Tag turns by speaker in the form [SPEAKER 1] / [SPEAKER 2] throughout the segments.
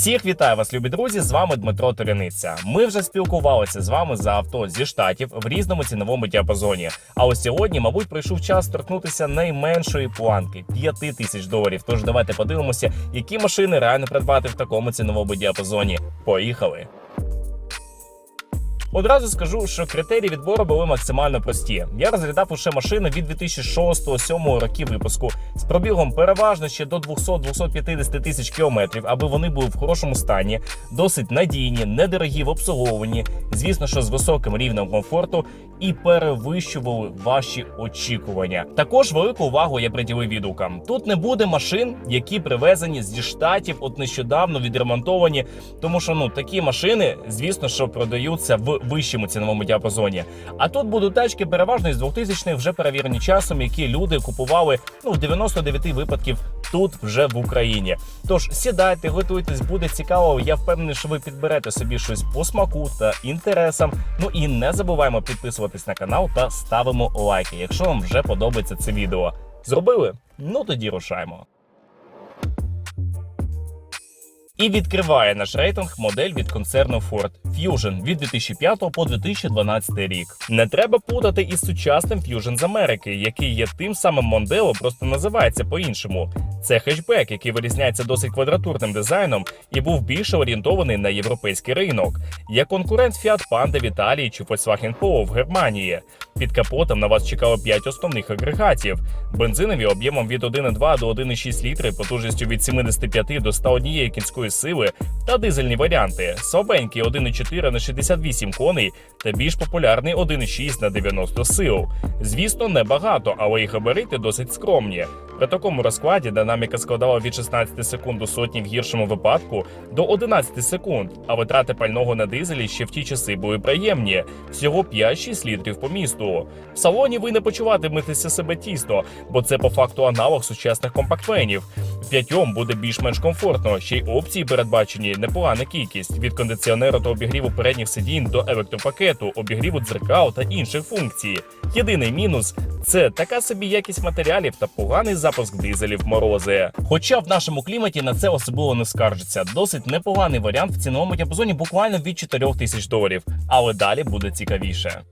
[SPEAKER 1] Всіх вітаю вас, любі друзі! З вами Дмитро Торяниця. Ми вже спілкувалися з вами за авто зі штатів в різному ціновому діапазоні. А ось сьогодні, мабуть, прийшов час торкнутися найменшої планки 5 тисяч доларів. Тож давайте подивимося, які машини реально придбати в такому ціновому діапазоні. Поїхали! Одразу скажу, що критерії відбору були максимально прості. Я розглядав лише машини від 2006-2007 років випуску з пробігом переважно ще до 200-250 тисяч кілометрів, аби вони були в хорошому стані, досить надійні, недорогі в обслуговуванні, звісно, що з високим рівнем комфорту і перевищували ваші очікування. Також велику увагу я приділив відгукам. Тут не буде машин, які привезені зі штатів, от нещодавно відремонтовані, тому що ну такі машини, звісно, що продаються в вищому ціновому діапазоні. А тут будуть тачки переважно із 2000-х, вже перевірені часом, які люди купували ну в 99 випадків тут вже в Україні. Тож сідайте, готуйтесь, буде цікаво. Я впевнений, що ви підберете собі щось по смаку та інтересам. Ну і не забуваємо підписуватись на канал та ставимо лайки, якщо вам вже подобається це відео. Зробили? Ну тоді рушаємо. І відкриває наш рейтинг модель від концерну Ford Fusion від 2005 по 2012 рік. Не треба путати із сучасним Fusion з Америки, який є тим самим Mondeo, просто називається по-іншому. Це хетчбек, який вирізняється досить квадратурним дизайном і був більше орієнтований на європейський ринок, як конкурент Fiat Panda в Італії чи Volkswagen Polo в Германії. Під капотом на вас чекало 5 основних агрегатів: бензинові об'ємом від 1,2 до 1,6 літри, потужністю від 75 до 101 кінської сили, та дизельні варіанти: слабенький 1,4 на 68 коней та більш популярний 1,6 на 90 сил. Звісно, небагато, але і габарити досить скромні. При такому розкладі динаміка складала від 16 секунд до сотні в гіршому випадку до 11 секунд, а витрати пального на дизелі ще в ті часи були приємні всього 5-6 літрів по місту. В салоні ви не почуватиметеся себе тісно, бо це по факту аналог сучасних компактвенів. П'ятьом буде більш-менш комфортно, ще й опції передбачені непогана кількість від кондиціонера та обігріву передніх сидінь до електропакету, обігріву дзеркал та інших функцій. Єдиний мінус це така собі якість матеріалів та поганий запуск дизелів морози. Хоча в нашому кліматі на це особливо не скаржиться. Досить непоганий варіант в ціновому діапазоні буквально від 4 тисяч доларів, але далі буде цікавіше.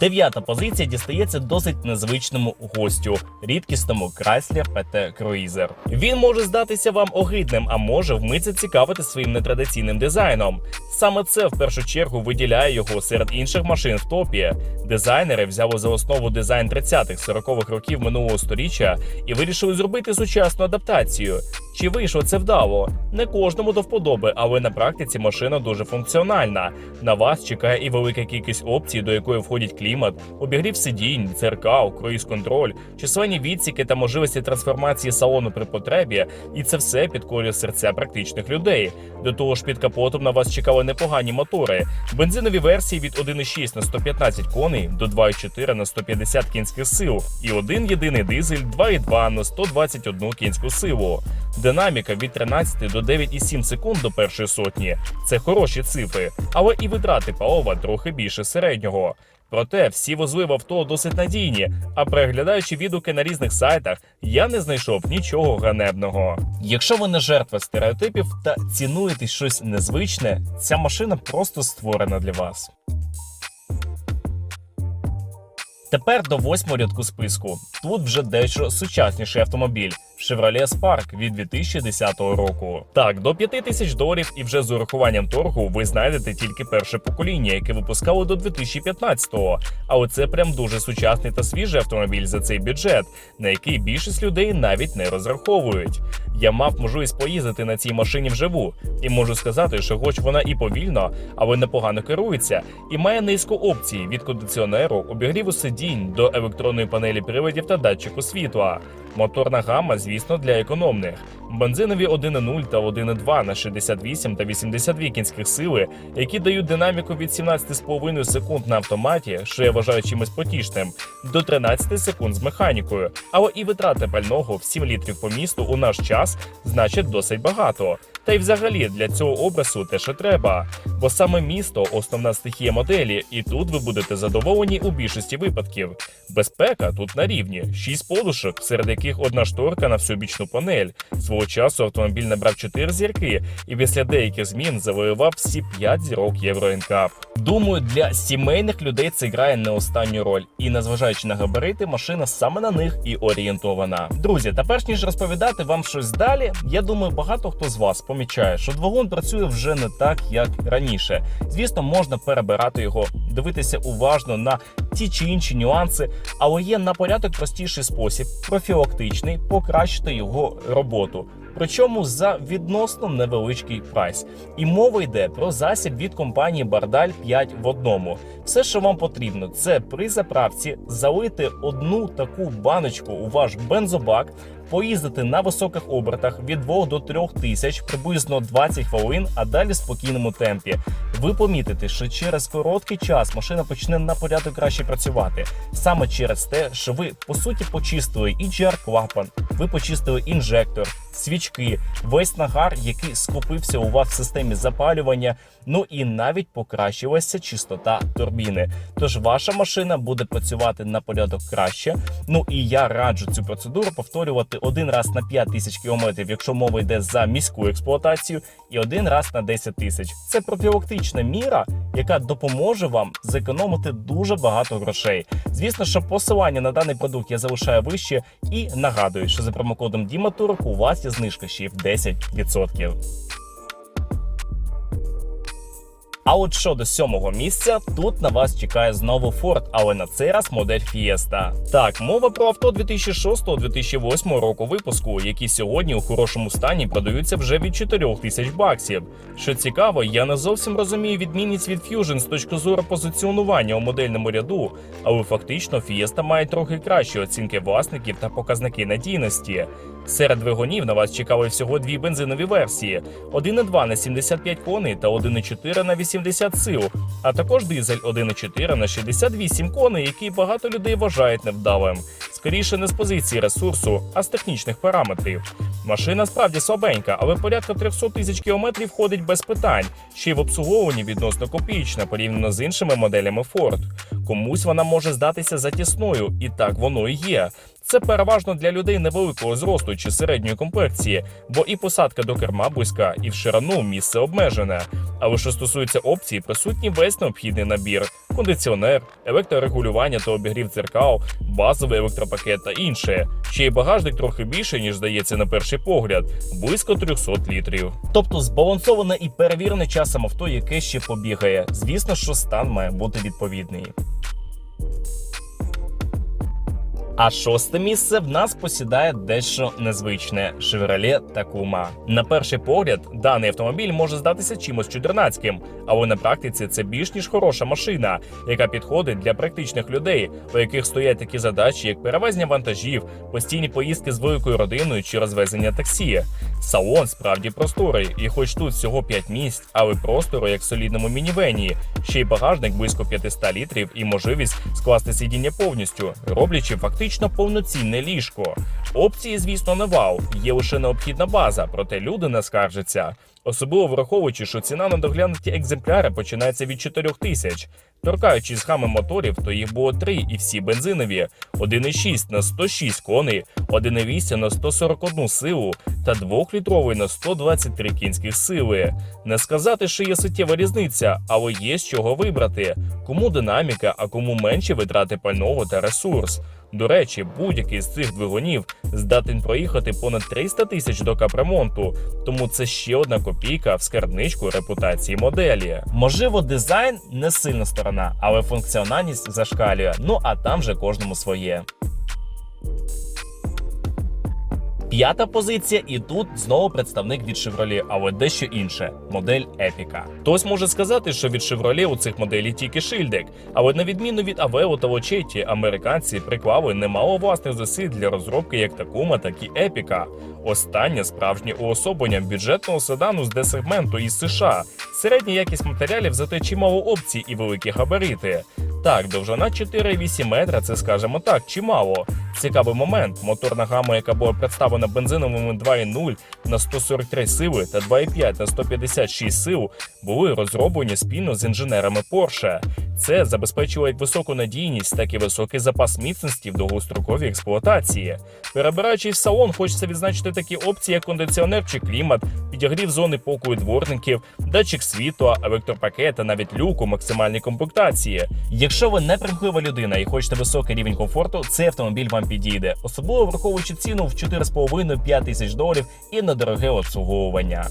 [SPEAKER 1] Дев'ята позиція дістається досить незвичному гостю рідкісному Chrysler PT Cruiser. Він може здатися вам огидним, а може вмить зацікавити своїм нетрадиційним дизайном. Саме це в першу чергу виділяє його серед інших машин в топі. Дизайнери взяли за основу дизайн 30-х, 40-х років минулого сторіччя і вирішили зробити сучасну адаптацію. Чи вийшло це вдало? Не кожному до вподоби, але на практиці машина дуже функціональна. На вас чекає і велика кількість опцій, до якої входять клімат, обігрів сидінь, дзеркал, круїз-контроль, численні відсіки та можливості трансформації салону при потребі. І це все підкорює серця практичних людей. До того ж, під капотом на вас чекали непогані мотори. Бензинові версії від 1,6 на 115 коней до 2,4 на 150 кінських сил, і один єдиний дизель 2,2 на 121 кінську силу. Динаміка від 13 до 9,7 секунд до першої сотні це хороші цифри, але і витрати палива трохи більше середнього. Проте всі вузли в авто досить надійні, а переглядаючи відгуки на різних сайтах, я не знайшов нічого ганебного. Якщо ви не жертва стереотипів та цінуєте щось незвичне, ця машина просто створена для вас. Тепер до восьмого рядку списку. Тут вже дещо сучасніший автомобіль. Chevrolet Spark від 2010 року. Так, до 5 тисяч доларів і вже з урахуванням торгу ви знайдете тільки перше покоління, яке випускало до 2015-го. Але це прям дуже сучасний та свіжий автомобіль за цей бюджет, на який більшість людей навіть не розраховують. Я мав можливість поїздити на цій машині вживу, і можу сказати, що, хоч вона і повільно, але непогано керується, і має низку опцій від кондиціонеру, обігріву сидінь до електронної панелі приладів та датчику світла. Моторна гама, звісно, для економних. Бензинові 1.0 та 1.2 на 68 та 82 кінських сили, які дають динаміку від 17,5 секунд на автоматі, що я вважаю чимось потішним, до 13 секунд з механікою. Але і витрати пального в 7 літрів по місту у наш час значить досить багато. Та й взагалі для цього образу те, що треба. бо саме місто основна стихія моделі, і тут ви будете задоволені у більшості випадків. Безпека тут на рівні: 6 подушок, серед яких одна шторка на всю бічну панель. Свого часу автомобіль набрав 4 зірки і після деяких змін завоював всі 5 зірок Євро NCAP. Думаю, для сімейних людей це грає не останню роль, і незважаючи на габарити, машина саме на них і орієнтована. Друзі, та перш ніж розповідати вам щось далі, я думаю, багато хто з вас помічає, що двигун працює вже не так, як раніше. Звісно, можна перебирати його, дивитися уважно на ті чи інші нюанси, але є на порядок простіший спосіб, профілактичний, покращити його роботу. Причому за відносно невеличкий прайс. І мова йде про засіб від компанії Бардаль 5 в одному. Все, що вам потрібно, це при заправці залити одну таку баночку у ваш бензобак, поїздити на високих обертах від 2 до 3 тисяч приблизно 20 хвилин, а далі в спокійному темпі. Ви помітите, що через короткий час машина почне на порядок краще працювати. Саме через те, що ви по суті почистили і GR клапан, ви почистили інжектор, свічки, весь нагар, який скопився у вас в системі запалювання. Ну і навіть покращилася чистота турбіни. Тож ваша машина буде працювати на порядок краще. Ну і я раджу цю процедуру повторювати один раз на 5 тисяч кілометрів, якщо мова йде за міську експлуатацію, і один раз на 10 тисяч. Це профілактична міра, яка допоможе вам зекономити дуже багато грошей. Звісно, що посилання на даний продукт я залишаю вище і нагадую, що за промокодом Діматурок у вас є знижка ще в 10%. А от щодо сьомого місця, тут на вас чекає знову Ford, але на цей раз модель Fiesta. Так, мова про авто 2006-2008 року випуску, які сьогодні у хорошому стані продаються вже від 4 тисяч баксів. Що цікаво, я не зовсім розумію відмінність від Fusion з точки зору позиціонування у модельному ряду, але фактично Fiesta має трохи кращі оцінки власників та показники надійності. Серед двигунів на вас чекали всього дві бензинові версії: 1,2 на 75 коней та 1,4 на 80 сил, а також дизель 1,4 на 68 коней, який багато людей вважають невдалим. Скоріше не з позиції ресурсу, а з технічних параметрів. Машина справді слабенька, але порядка 300 тисяч кілометрів ходить без питань, ще й в обслуговуванні відносно копійчна порівняно з іншими моделями Ford. Комусь вона може здатися затісною, і так воно і є. Це переважно для людей невеликого зросту чи середньої комплекції, бо і посадка до керма близька, і в ширину місце обмежене. Але що стосується опцій, присутній весь необхідний набір: кондиціонер, електрорегулювання та обігрів дзеркал, базовий електропакет та інше. Ще й багажник трохи більше, ніж здається на перший погляд, близько 300 літрів. Тобто збалансоване і перевірене часом авто, яке ще побігає. Звісно, що стан має бути відповідний. А шосте місце в нас посідає дещо незвичне Chevrolet Tacoma. На перший погляд, даний автомобіль може здатися чимось чудернацьким, але на практиці це більш ніж хороша машина, яка підходить для практичних людей, у яких стоять такі задачі, як перевезення вантажів, постійні поїздки з великою родиною чи розвезення таксі. Салон справді просторий, і хоч тут всього 5 місць, але простору як в солідному мінівені. Ще й багажник близько 500 літрів і можливість скласти сидіння повністю, роблячи фактично повноцінне ліжко. Опції, звісно, не вау, є лише необхідна база, проте люди не скаржаться. Особливо враховуючи, що ціна на доглянуті екземпляри починається від 4 тисяч. Торкаючись гами моторів, то їх було три і всі бензинові: 1,6 на 106 коней, 1,8 на 141 силу та 2-літровий на 123 кінських сили. Не сказати, що є суттєва різниця, але є з чого вибрати. Кому динаміка, а кому менші витрати пального та ресурс. До речі, будь-який з цих двигунів здатен проїхати понад 300 тисяч до капремонту, тому це ще одна копійка в скарбничку репутації моделі. Можливо, дизайн не сильна сторона, але функціональність зашкалює. Ну а там же кожному своє. П'ята позиція, і тут знову представник від Chevrolet, але дещо інше модель Epica. Хтось може сказати, що від Chevrolet у цих моделей тільки шильдик, але на відміну від Aveo та Lochetti, американці приклали немало власних зусиль для розробки як Tacoma, так і Epica. Останнє справжнє уособлення бюджетного седану з D-сегменту із США. Середня якість матеріалів, зате чимало опцій і великі габарити. Так, довжина 4,8 метра, це скажімо так, чимало. Цікавий момент: моторна гама, яка була представлена бензиновими 2.0 на 143 сили та 2.5 на 156 сил, були розроблені спільно з інженерами Porsche. Це забезпечило як високу надійність, так і високий запас міцності в довгостроковій експлуатації. Перебираючись в салон, хочеться відзначити такі опції, як кондиціонер чи клімат, підігрів зони покою дворників, датчик світла, електропакет та навіть люк у максимальній комплектації. Якщо ви не примхлива людина і хочете високий рівень комфорту, цей автомобіль вам підійде, особливо враховуючи ціну в 4,5-5 тисяч доларів і на дороге обслуговування.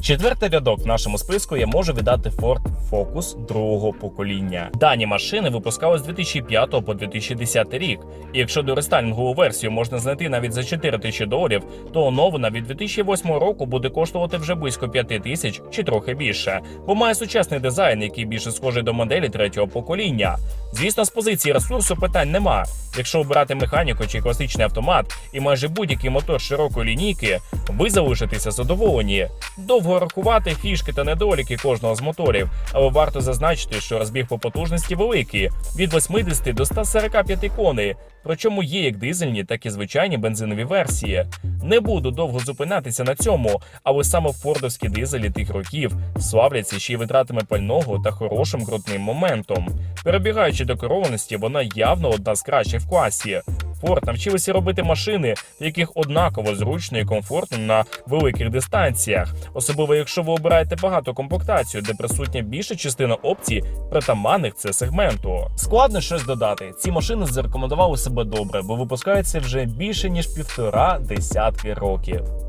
[SPEAKER 1] Четвертий рядок в нашому списку я можу віддати Ford Focus другого покоління. Дані машини випускали з 2005 по 2010 рік. І якщо дорестайлінгову версію можна знайти навіть за 4 тисячі доларів, то оновлена від 2008 року буде коштувати вже близько 5 тисяч чи трохи більше, бо має сучасний дизайн, який більше схожий до моделі третього покоління. Звісно, з позиції ресурсу питань нема. Якщо обирати механіку чи класичний автомат і майже будь-який мотор широкої лінійки, ви залишитеся задоволені. Довго рахувати фішки та недоліки кожного з моторів, але варто зазначити, що розбіг по потужності великий від 80 до 145 коней. Причому є як дизельні, так і звичайні бензинові версії. Не буду довго зупинятися на цьому, але саме фордовські дизелі тих років славляться ще й витратами пального та хорошим крутним моментом. Перебігаючи до керованості, вона явно одна з кращих в класі. Форд навчилися робити машини, в яких однаково зручно і комфортно на великих дистанціях, особливо якщо ви обираєте багато комплектацію, де присутня більша частина опцій притаманних це сегменту. Складно щось додати. Ці машини зарекомендували себе добре, бо випускається вже більше ніж півтора десятки років.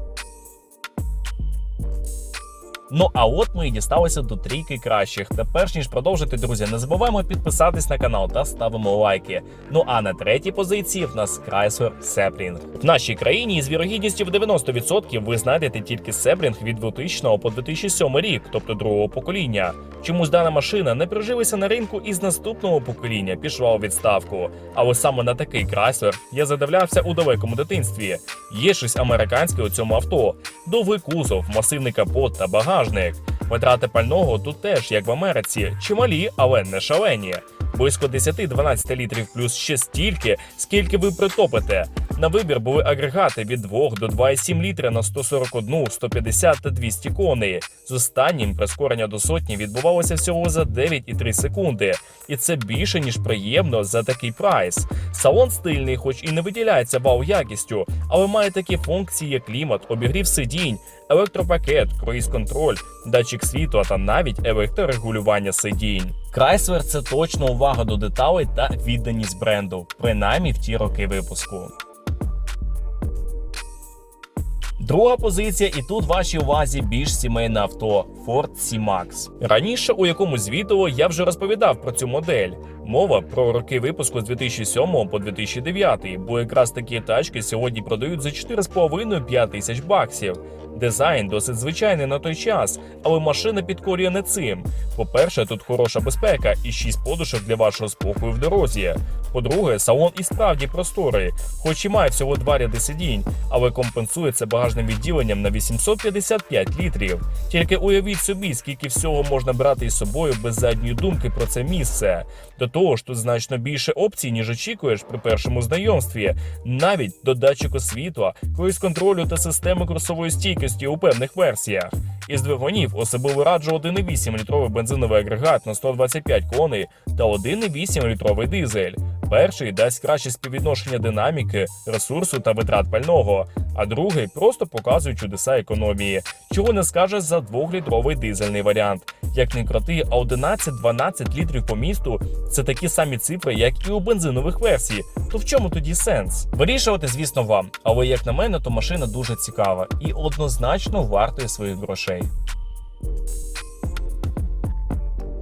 [SPEAKER 1] Ну а от ми і дісталися до трійки кращих. Та перш ніж продовжити, друзі, не забуваємо підписатись на канал та ставимо лайки. Ну а на третій позиції в нас Chrysler Sebring. В нашій країні з вірогідністю в 90% ви знайдете тільки Sebring від 2000 по 2007 рік, тобто другого покоління. Чомусь дана машина не прижилася на ринку і з наступного покоління пішла у відставку. Але саме на такий Chrysler я задивлявся у далекому дитинстві. Є щось американське у цьому авто: довгий кузов, масивний капот та багажник. Витрати пального тут теж, як в Америці, чималі, але не шалені. Близько 10-12 літрів плюс ще стільки, скільки ви притопите. На вибір були агрегати від 2 до 2,7 літра на 141, 150 та 200 коней. З останнім прискорення до сотні відбувалося всього за 9,3 секунди. І це більше ніж приємно за такий прайс. Салон стильний, хоч і не виділяється вау якістю, але має такі функції, як клімат, обігрів сидінь, електропакет, круїз-контроль, датчик світла та навіть електрорегулювання сидінь. Chrysler – це точно увага до деталей та відданість бренду, принаймні в ті роки випуску. Друга позиція, і тут вашій увазі більш сімейне авто Ford C-Max. Раніше у якомусь відео я вже розповідав про цю модель. Мова про роки випуску з 2007 по 2009, бо якраз такі тачки сьогодні продають за 4,5-5 тисяч баксів. Дизайн досить звичайний на той час, але машина підкорює не цим. По-перше, тут хороша безпека і 6 подушок для вашого спокою в дорозі. По-друге, салон і справді просторий, хоч і має всього два ряди сидінь, але компенсує це багажним відділенням на 855 літрів. Тільки уявіть собі, скільки всього можна брати із собою без задньої думки про це місце. До того ж, тут значно більше опцій, ніж очікуєш при першому знайомстві, навіть до датчику світла, круїз контролю та системи курсової стійкості у певних версіях. Із двигунів особливо раджу 1,8 літровий бензиновий агрегат на 125 коней та 1,8 літровий дизель. Перший дасть краще співвідношення динаміки, ресурсу та витрат пального, а другий просто показує чудеса економії, чого не скажеш за 2-літровий дизельний варіант. Як не крути, а 11-12 літрів по місту це такі самі цифри, як і у бензинових версій. То в чому тоді сенс? Вирішувати, звісно, вам, але як на мене, то машина дуже цікава і однозначно вартує своїх грошей.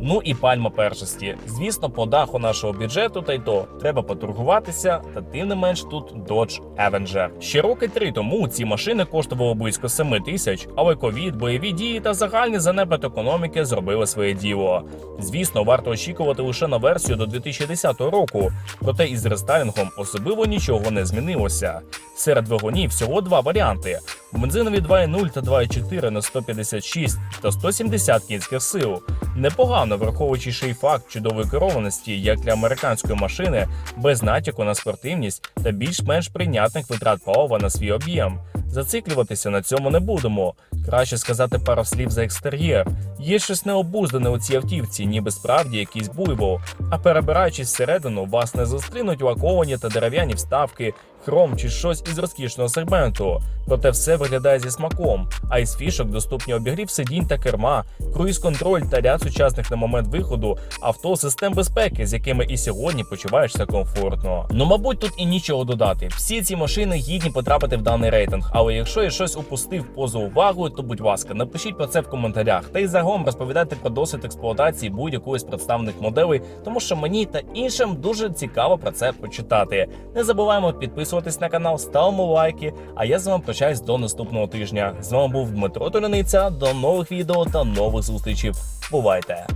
[SPEAKER 1] Ну і пальма першості. Звісно, по даху нашого бюджету, та й то треба поторгуватися, та тим не менш тут Dodge Avenger. Ще роки три тому ці машини коштували близько 7 тисяч, але ковід, бойові дії та загальний занепад економіки зробили своє діло. Звісно, варто очікувати лише на версію до 2010 року, проте із рестайлінгом особливо нічого не змінилося. Серед двигунів всього два варіанти: бензинові 2.0 та 2.4 на 156 та 170 кінських сил. Непогано, враховуючи ще й факт чудової керованості, як для американської машини, без натяку на спортивність та більш-менш прийнятних витрат палива на свій об'єм. Зациклюватися на цьому не будемо. Краще сказати пару слів за екстер'єр. Є щось необуздане у цій автівці, ніби справді якийсь буйвол. А перебираючись всередину, вас не зустрінуть лаковані та дерев'яні вставки, хром чи щось із розкішного сегменту. Проте все виглядає зі смаком. А із фішок доступні обігрів сидінь та керма, круїз-контроль та ряд сучасних на момент виходу авто систем безпеки, з якими і сьогодні почуваєшся комфортно. Ну, мабуть, тут і нічого додати. Всі ці машини гідні потрапити в даний рейтинг. Але якщо я щось упустив поза увагою, то будь ласка, напишіть про це в коментарях. Та й загалом розповідайте про досвід експлуатації будь-якої з представлених моделей, тому що мені та іншим дуже цікаво про це почитати. Не забуваємо підписуватись на канал, ставимо лайки. А я з вами прощаюсь до наступного тижня. З вами був Дмитро Толяниця. До нових відео та нових зустрічей. Бувайте!